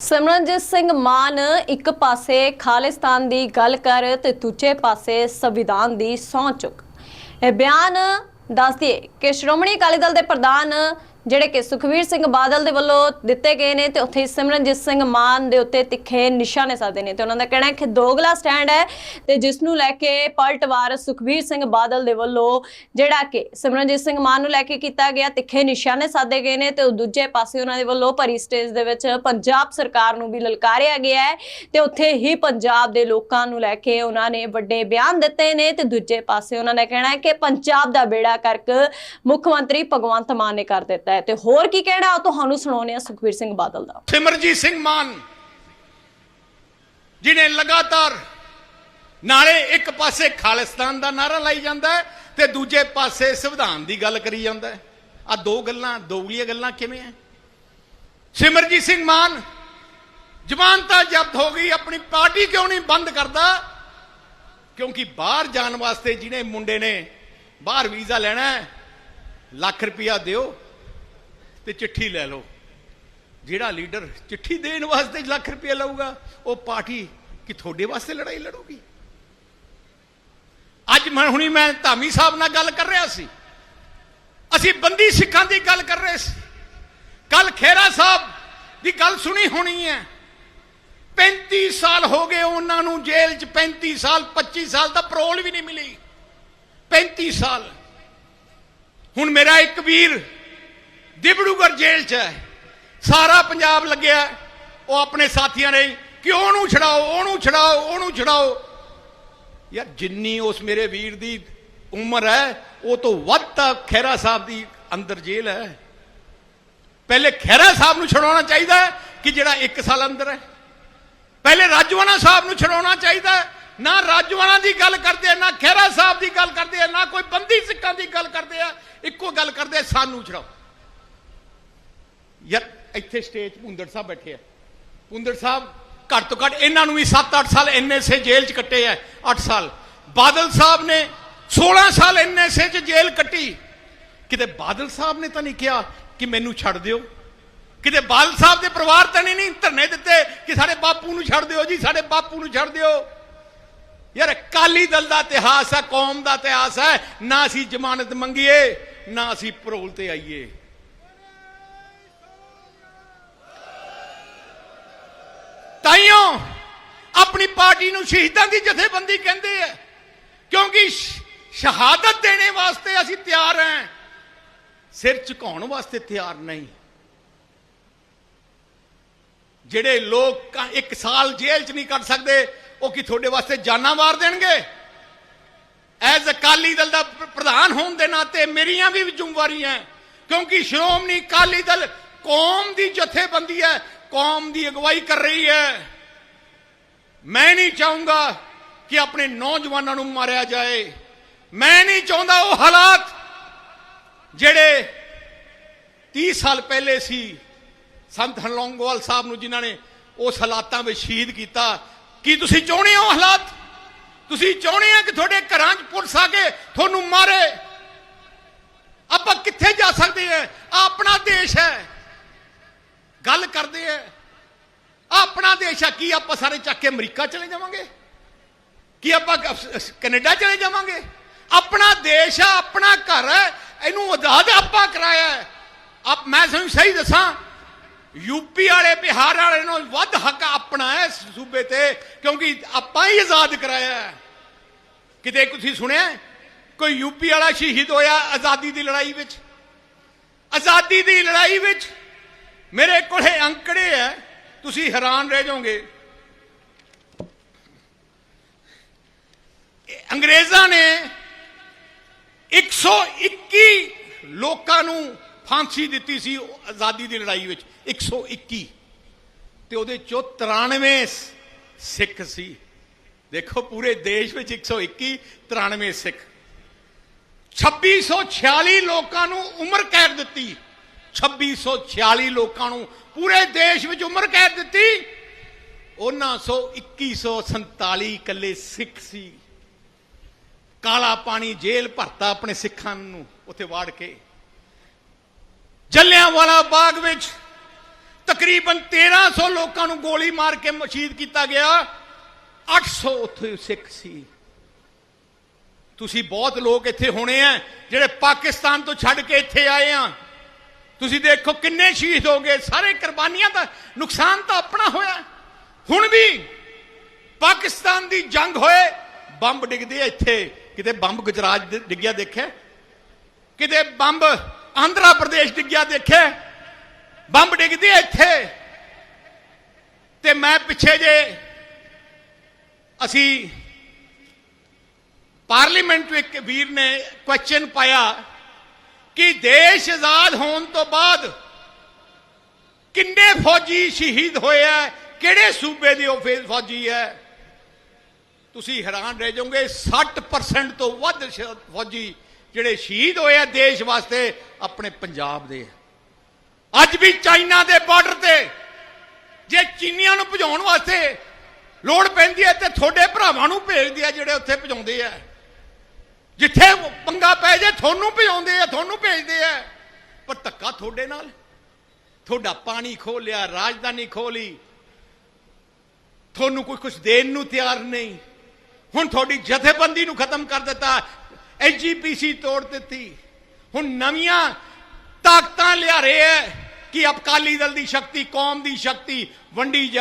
ਸਿਮਰਨਜੀਤ ਸਿੰਘ ਮਾਨ ਇੱਕ ਪਾਸੇ ਖਾਲਿਸਤਾਨ ਦੀ ਗੱਲ ਕਰ ਤੇ ਦੂਜੇ ਪਾਸੇ ਸੰਵਿਧਾਨ ਦੀ ਸਹੁੰ ਚੁੱਕ। ਇਹ ਬਿਆਨ ਦੱਸਦੀ ਕਿ ਸ਼੍ਰੋਮਣੀ ਅਕਾਲੀ ਦਲ ਦੇ ਪ੍ਰਧਾਨ ਜਿਹੜੇ ਕਿ ਸੁਖਵੀਰ ਸਿੰਘ ਬਾਦਲ ਦੇ ਵੱਲੋਂ ਦਿੱਤੇ ਗਏ ਨੇ ਤੇ ਉੱਥੇ ਸਿਮਰਨਜੀਤ ਸਿੰਘ ਮਾਨ ਦੇ ਉੱਤੇ ਤਿੱਖੇ ਨਿਸ਼ਾਨੇ ਸਾਧੇ ਨੇ ਤੇ ਉਹਨਾਂ ਦਾ ਕਹਿਣਾ ਹੈ ਕਿ ਦੋਗਲਾ ਸਟੈਂਡ ਹੈ ਤੇ ਜਿਸ ਨੂੰ ਲੈ ਕੇ ਪਲਟਵਾਰ ਸੁਖਵੀਰ ਸਿੰਘ ਬਾਦਲ ਦੇ ਵੱਲੋਂ ਜਿਹੜਾ ਕਿ ਸਿਮਰਨਜੀਤ ਸਿੰਘ ਮਾਨ ਨੂੰ ਲੈ ਕੇ ਕੀਤਾ ਗਿਆ, ਤਿੱਖੇ ਨਿਸ਼ਾਨੇ ਸਾਧੇ ਗਏ ਨੇ ਤੇ ਦੂਜੇ ਪਾਸੇ ਉਹਨਾਂ ਦੇ ਵੱਲੋਂ ਭਰੀ ਸਟੇਜ ਦੇ ਵਿੱਚ ਪੰਜਾਬ ਸਰਕਾਰ ਨੂੰ ਵੀ ਲਲਕਾਰਿਆ ਗਿਆ ਹੈ ਤੇ ਉੱਥੇ ਹੀ ਪੰਜਾਬ ਦੇ ਲੋਕਾਂ ਨੂੰ ਲੈ ਕੇ ਉਹਨਾਂ ਨੇ ਵੱਡੇ ਬਿਆਨ ਦਿੱਤੇ ਨੇ ਤੇ ਦੂਜੇ ਪਾਸੇ ਉਹਨਾਂ ਦਾ ਕਹਿਣਾ ਹੈ ਕਿ ਪੰਜਾਬ ਦਾ ਬੇੜਾ ਕਰਕ ਮੁੱਖ ਮੰਤਰੀ ਭਗਵੰਤ ਮਾਨ ਨੇ ਕਰ ਦਿੱਤਾ ਹੈ। ਤੇ ਹੋਰ ਕੀ ਕਹਿਣਾ ਤੁਹਾਨੂੰ ਸੁਣਾਉਂਦੇ ਆ ਸੁਖਵੀਰ ਸਿੰਘ ਬਾਦਲ ਦਾ। ਸਿਮਰਜੀਤ ਸਿੰਘ ਮਾਨ ਜਿਨੇ ਲਗਾਤਾਰ ਨਾਲੇ ਇੱਕ ਪਾਸੇ ਖਾਲਿਸਤਾਨ ਦਾ ਨਾਰਾ ਲਾਈ ਜਾਂਦਾ ਹੈ ਤੇ ਦੂਜੇ ਪਾਸੇ ਸੰਵਿਧਾਨ ਦੀ ਗੱਲ ਕਰੀ ਜਾਂਦਾ ਹੈ। ਆ ਦੋ ਗੱਲਾਂ ਦੋਗਲੀਆਂ ਗੱਲਾਂ ਕਿਵੇਂ ਐ ਸਿਮਰਜੀਤ ਸਿੰਘ ਮਾਨ ਜ਼ਮਾਨਤਾਂ ਜ਼ਬਤ ਹੋ ਗਈ, ਆਪਣੀ ਪਾਰਟੀ ਕਿਉਂ ਨਹੀਂ ਬੰਦ ਕਰਦਾ? ਕਿਉਂਕਿ ਬਾਹਰ ਜਾਣ ਵਾਸਤੇ ਜਿਹਨੇ ਮੁੰਡੇ ਨੇ ਬਾਹਰ ਵੀਜ਼ਾ ਲੈਣਾ ਲੱਖ ਰੁਪਇਆ ਦਿਓ। ਤੇ ਚਿੱਠੀ ਲੈ ਲਓ। ਜਿਹੜਾ ਲੀਡਰ ਚਿੱਠੀ ਦੇਣ ਵਾਸਤੇ ਲੱਖ ਰੁਪਏ ਲਊਗਾ, ਉਹ ਪਾਰਟੀ ਕਿ ਤੁਹਾਡੇ ਵਾਸਤੇ ਲੜਾਈ ਲੜੂਗੀ? ਅੱਜ ਮੈਂ ਹੁਣੀ ਮੈਂ ਧਾਮੀ ਸਾਹਿਬ ਨਾਲ ਗੱਲ ਕਰ ਰਿਹਾ ਸੀ। ਅਸੀਂ ਬੰਦੀ ਸਿੱਖਾਂ ਦੀ ਗੱਲ ਕਰ ਰਹੇ ਸੀ। ਕੱਲ ਖੇਰਾ ਸਾਹਿਬ ਦੀ ਗੱਲ ਸੁਣੀ ਹੋਣੀ ਹੈ। 35 ਸਾਲ ਹੋ ਗਏ ਉਹਨਾਂ ਨੂੰ ਜੇਲ੍ਹ 'ਚ 35 ਸਾਲ 25 ਸਾਲ ਦਾ ਪਰੋਲ ਵੀ ਨਹੀਂ ਮਿਲੀ। 35 ਸਾਲ। ਹੁਣ ਮੇਰਾ ਇੱਕ ਵੀਰ ਦਿਬੜੂਗੜ ਜੇਲ੍ਹ 'ਚ ਹੈ। ਸਾਰਾ ਪੰਜਾਬ ਲੱਗਿਆ ਉਹ ਆਪਣੇ ਸਾਥੀਆਂ ਨੇ ਕਿ ਉਹਨੂੰ ਛਡਾਓ ਉਹਨੂੰ ਛਡਾਓ ਉਹਨੂੰ ਛਡਾਓ। ਯਾਰ ਜਿੰਨੀ ਉਸ ਮੇਰੇ ਵੀਰ ਦੀ ਉਮਰ ਹੈ, ਉਹ ਤੋਂ ਵੱਧ ਤਾਂ ਖੈਰਾ ਸਾਹਿਬ ਦੀ ਅੰਦਰ ਜੇਲ੍ਹ ਹੈ। ਪਹਿਲੇ ਖੈਰਾ ਸਾਹਿਬ ਨੂੰ ਛਡਾਉਣਾ ਚਾਹੀਦਾ ਕਿ ਜਿਹੜਾ 1 ਸਾਲ ਅੰਦਰ ਹੈ। ਪਹਿਲੇ ਰਾਜਵਾਨਾ ਸਾਹਿਬ ਨੂੰ ਛਡਾਉਣਾ ਚਾਹੀਦਾ ਨਾ ਰਾਜਵਾਨਾ ਦੀ ਗੱਲ ਕਰਦੇ ਆ ਨਾ ਖੈਰਾ ਸਾਹਿਬ ਦੀ ਗੱਲ ਕਰਦੇ ਆ ਨਾ ਕੋਈ ਬੰਦੀ ਸਿੱਖਾਂ ਦੀ ਗੱਲ ਕਰਦੇ ਆ। ਇੱਕੋ ਗੱਲ ਕਰਦੇ ਸਾਨੂੰ ਛਡਾਓ। ਯਾਰ, ਇੱਥੇ ਸਟੇਜ ਪੁੰਦੜ ਸਾਹਿਬ ਬੈਠੇ ਆ। ਪੁੰਦੜ ਸਾਹਿਬ, ਘੱਟ ਤੋਂ ਘੱਟ ਇਹਨਾਂ ਨੂੰ ਵੀ 7-8 ਸਾਲ ਐਨਐਸਏ ਜੇਲ੍ਹ 'ਚ ਕੱਟੇ ਆ 8 ਸਾਲ। ਬਾਦਲ ਸਾਹਿਬ ਨੇ 16 ਸਾਲ ਐਨਐਸਏ 'ਚ ਜੇਲ੍ਹ ਕੱਟੀ। ਕਿਤੇ ਬਾਦਲ ਸਾਹਿਬ ਨੇ ਤਾਂ ਨਹੀਂ ਕਿਹਾ ਕਿ ਮੈਨੂੰ ਛੱਡ ਦਿਓ? ਕਿਤੇ ਬਾਦਲ ਸਾਹਿਬ ਦੇ ਪਰਿਵਾਰ ਤਾਂ ਨਹੀਂ ਨਹੀਂ ਧਰਨੇ ਦਿੱਤੇ ਕਿ ਸਾਡੇ ਬਾਪੂ ਨੂੰ ਛੱਡ ਦਿਓ ਜੀ, ਸਾਡੇ ਬਾਪੂ ਨੂੰ ਛੱਡ ਦਿਓ? ਯਾਰ, ਅਕਾਲੀ ਦਲ ਦਾ ਇਤਿਹਾਸ ਹੈ ਕੌਮ ਦਾ ਇਤਿਹਾਸ ਹੈ ਨਾ ਅਸੀਂ ਜ਼ਮਾਨਤ ਮੰਗੀਏ, ਨਾ ਅਸੀਂ ਪਰੋਲ ਤੇ ਆਈਏ। ਤਾਈਓ, ਆਪਣੀ ਪਾਰਟੀ ਨੂੰ ਸ਼ਹੀਦਾਂ ਦੀ ਜਥੇਬੰਦੀ ਕਹਿੰਦੇ ਆ। ਕਿਉਂਕਿ ਸ਼ਹਾਦਤ ਦੇਣੇ ਵਾਸਤੇ ਅਸੀਂ ਤਿਆਰ ਹਾਂ ਸਿਰ ਝੁਕਾਉਣ ਵਾਸਤੇ ਤਿਆਰ ਨਹੀਂ। ਜਿਹੜੇ ਲੋਕ ਇੱਕ ਸਾਲ ਜੇਲ੍ਹ 'ਚ ਨਹੀਂ ਕੱਟ ਸਕਦੇ, ਉਹ ਕੀ ਤੁਹਾਡੇ ਵਾਸਤੇ ਜਾਨਾਂ ਮਾਰ ਦੇਣਗੇ? ਐਜ਼ ਅਕਾਲੀ ਦਲ ਦਾ ਪ੍ਰਧਾਨ ਹੋਣ ਦੇ ਨਾਤੇ ਮੇਰੀਆਂ ਵੀ ਜ਼ਿੰਮੇਵਾਰੀਆਂ ਕਿਉਂਕਿ ਸ਼੍ਰੋਮਣੀ ਅਕਾਲੀ ਦਲ ਕੌਮ ਦੀ ਜਥੇਬੰਦੀ ਹੈ ਕੌਮ ਦੀ ਅਗਵਾਈ ਕਰ ਰਹੀ ਹੈ। ਮੈਂ ਨਹੀਂ ਚਾਹੂੰਗਾ ਕਿ ਆਪਣੇ ਨੌਜਵਾਨਾਂ ਨੂੰ ਮਾਰਿਆ ਜਾਏ। ਮੈਂ ਨਹੀਂ ਚਾਹੁੰਦਾ ਉਹ ਹਾਲਾਤ ਜਿਹੜੇ 30 ਸਾਲ ਪਹਿਲੇ ਸੀ। ਸੰਤ ਹਲੌਂਗੋਵਾਲ ਸਾਹਿਬ ਨੂੰ ਜਿਨ੍ਹਾਂ ਨੇ ਉਸ ਹਾਲਾਤਾਂ ਵਿੱਚ ਸ਼ਹੀਦ ਕੀਤਾ। ਕੀ ਤੁਸੀਂ ਚਾਹੁੰਦੇ ਹੋ ਹਾਲਾਤ? ਤੁਸੀਂ ਚਾਹੁੰਦੇ ਆ ਕਿ ਤੁਹਾਡੇ ਘਰਾਂ 'ਚ ਪੁਲਿਸ ਆ ਕੇ ਤੁਹਾਨੂੰ ਮਾਰੇ? ਆਪਾਂ ਕਿੱਥੇ ਜਾ ਸਕਦੇ ਹਾਂ? ਆਪਣਾ ਦੇਸ਼ ਹੈ। ਗੱਲ ਕਰਦੇ ਆ ਆਪਣਾ ਦੇਸ਼ ਆ, ਕੀ ਆਪਾਂ ਸਾਰੇ ਚੱਕ ਕੇ ਅਮਰੀਕਾ ਚਲੇ ਜਾਵਾਂਗੇ? ਕੀ ਆਪਾਂ ਕ- ਕੈਨੇਡਾ ਚਲੇ ਜਾਵਾਂਗੇ? ਆਪਣਾ ਦੇਸ਼ ਆ, ਆਪਣਾ ਘਰ ਹੈ ਇਹਨੂੰ ਆਜ਼ਾਦ ਆਪਾਂ ਕਰਾਇਆ ਹੈ ਆਪ, ਮੈਂ ਤੁਹਾਨੂੰ ਸਹੀ ਦੱਸਾਂ ਯੂਪੀ ਵਾਲੇ, ਬਿਹਾਰ ਵਾਲੇ ਨੂੰ ਵੱਧ ਹੱਕ ਆਪਣਾ ਹੈ ਸੂਬੇ ਤੇ, ਕਿਉਂਕਿ ਆਪਾਂ ਹੀ ਆਜ਼ਾਦ ਕਰਾਇਆ ਹੈ ਕਿਤੇ ਤੁਸੀਂ ਸੁਣਿਆ ਕੋਈ ਯੂਪੀ ਵਾਲਾ ਸ਼ਹੀਦ ਹੋਇਆ ਆਜ਼ਾਦੀ ਦੀ ਲੜਾਈ ਵਿੱਚ? ਆਜ਼ਾਦੀ ਦੀ ਲੜਾਈ ਵਿੱਚ ਮੇਰੇ ਕੋਲੇ ਅੰਕੜੇ ਹੈ ਤੁਸੀਂ ਹੈਰਾਨ ਰਹਿ ਜਾਓਗੇ। ਅੰਗਰੇਜ਼ਾਂ ਨੇ 121 ਲੋਕਾਂ ਨੂੰ ਫਾਂਸੀ ਦਿੱਤੀ ਸੀ ਆਜ਼ਾਦੀ ਦੀ ਲੜਾਈ ਵਿੱਚ। 121 ਤੇ ਉਹਦੇ ਚੋਂ 93 ਸਿੱਖ ਸੀ। ਦੇਖੋ ਪੂਰੇ ਦੇਸ਼ ਵਿੱਚ 121 93 ਸਿੱਖ। 2646 ਲੋਕਾਂ ਨੂੰ ਉਮਰ ਕੈਦ ਦਿੱਤੀ। 2646 ਲੋਕਾਂ ਨੂੰ ਪੂਰੇ ਦੇਸ਼ ਵਿੱਚ ਉਮਰ ਕੈਦ ਦਿੱਤੀ। ਉਹਨਾਂ ਸੋ 2147 ਇਕੱਲੇ ਸਿੱਖ ਸੀ। ਕਾਲਾ ਪਾਣੀ ਜੇਲ੍ਹ ਭਰਤਾ ਆਪਣੇ ਸਿੱਖਾਂ ਨੂੰ ਉੱਥੇ ਵਾੜ ਕੇ। ਜਲਿਆਂਵਾਲਾ ਬਾਗ ਵਿੱਚ ਤਕਰੀਬਨ 1300 ਲੋਕਾਂ ਨੂੰ ਗੋਲੀ ਮਾਰ ਕੇ ਮਸ਼ਹੀਦ ਕੀਤਾ ਗਿਆ। 800 ਉੱਥੇ ਸਿੱਖ ਸੀ। ਤੁਸੀਂ ਬਹੁਤ ਲੋਕ ਇੱਥੇ ਹੋਣੇ ਆ, ਜਿਹੜੇ ਪਾਕਿਸਤਾਨ ਤੋਂ ਛੱਡ ਕੇ ਇੱਥੇ ਆਏ ਆ। ਤੁਸੀਂ ਦੇਖੋ ਕਿੰਨੇ ਸ਼ਹੀਦ ਹੋ ਗਏ। ਸਾਰੇ ਕੁਰਬਾਨੀਆਂ ਦਾ ਨੁਕਸਾਨ ਤਾਂ ਆਪਣਾ ਹੋਇਆ। ਹੁਣ ਵੀ ਪਾਕਿਸਤਾਨ ਦੀ ਜੰਗ ਹੋਏ, ਬੰਬ ਡਿੱਗਦੇ ਇੱਥੇ। ਕਿਤੇ ਬੰਬ ਗੁਜਰਾਤ ਡਿੱਗਿਆ ਦੇਖਿਆ? ਕਿਤੇ ਬੰਬ ਆਂਧਰਾ ਪ੍ਰਦੇਸ਼ ਡਿੱਗਿਆ ਦੇਖਿਆ? ਬੰਬ ਡਿੱਗਦੇ ਇੱਥੇ। ਤੇ ਮੈਂ ਪਿੱਛੇ ਜੇ ਅਸੀਂ ਪਾਰਲੀਮੈਂਟ ਵਿੱਚ ਇੱਕ ਵੀਰ ਨੇ ਕੁਐਸਚਨ ਪਾਇਆ। ਕਿ ਦੇਸ਼ ਆਜ਼ਾਦ ਹੋਣ ਤੋਂ ਬਾਅਦ ਕਿੰਨੇ ਫੌਜੀ ਸ਼ਹੀਦ ਹੋਏ ਆ ਕਿਹੜੇ ਸੂਬੇ ਦੇ ਉਹ ਫੇ- ਫੌਜੀ ਹੈ ਤੁਸੀਂ ਹੈਰਾਨ ਰਹਿ ਜਾਓਗੇ 60% ਤੋਂ ਵੱਧ ਫੌਜੀ ਜਿਹੜੇ ਸ਼ਹੀਦ ਹੋਏ ਆ ਦੇਸ਼ ਵਾਸਤੇ ਆਪਣੇ ਪੰਜਾਬ ਦੇ ਅੱਜ ਵੀ ਚਾਈਨਾ ਦੇ ਬਾਰਡਰ ਤੇ ਜੇ ਚੀਨੀਆਂ ਨੂੰ ਭਜਾਉਣ ਵਾਸਤੇ ਲੋੜ ਪੈਂਦੀ ਹੈ ਤੇ ਤੁਹਾਡੇ ਭਰਾਵਾਂ ਨੂੰ ਭੇਜਦੇ ਆ ਜਿਹੜੇ ਉੱਥੇ ਭਜਾਉਂਦੇ ਆ ਜਿੱਥੇ ਪੰਗਾ ਪੈ ਜੇ, ਤੁਹਾਨੂੰ ਭਜਾਉਂਦੇ ਆ, ਤੁਹਾਨੂੰ ਭੇਜਦੇ ਆ। ਪਰ ਧੱਕਾ ਤੁਹਾਡੇ ਨਾਲ? ਤੁਹਾਡਾ ਪਾਣੀ ਖੋ ਲਿਆ, ਰਾਜਧਾਨੀ ਖੋ ਲਈ। ਤੁਹਾਨੂੰ ਕੋਈ ਕੁਝ ਦੇਣ ਨੂੰ ਤਿਆਰ ਨਹੀਂ। ਹੁਣ ਤੁਹਾਡੀ ਜਥੇਬੰਦੀ ਨੂੰ ਖਤਮ ਕਰ ਦਿੱਤਾ ਐਜੀਪੀਸੀ ਤੋੜ ਦਿੱਤੀ। ਹੁਣ ਨਵੀਆਂ ਤਾਕਤਾਂ ਲਿਆ ਰਹੇ ਹੈ ਕਿ ਅਕਾਲੀ ਦਲ ਦੀ ਸ਼ਕਤੀ, ਕੌਮ ਦੀ ਸ਼ਕਤੀ ਵੰਡੀ ਜਾ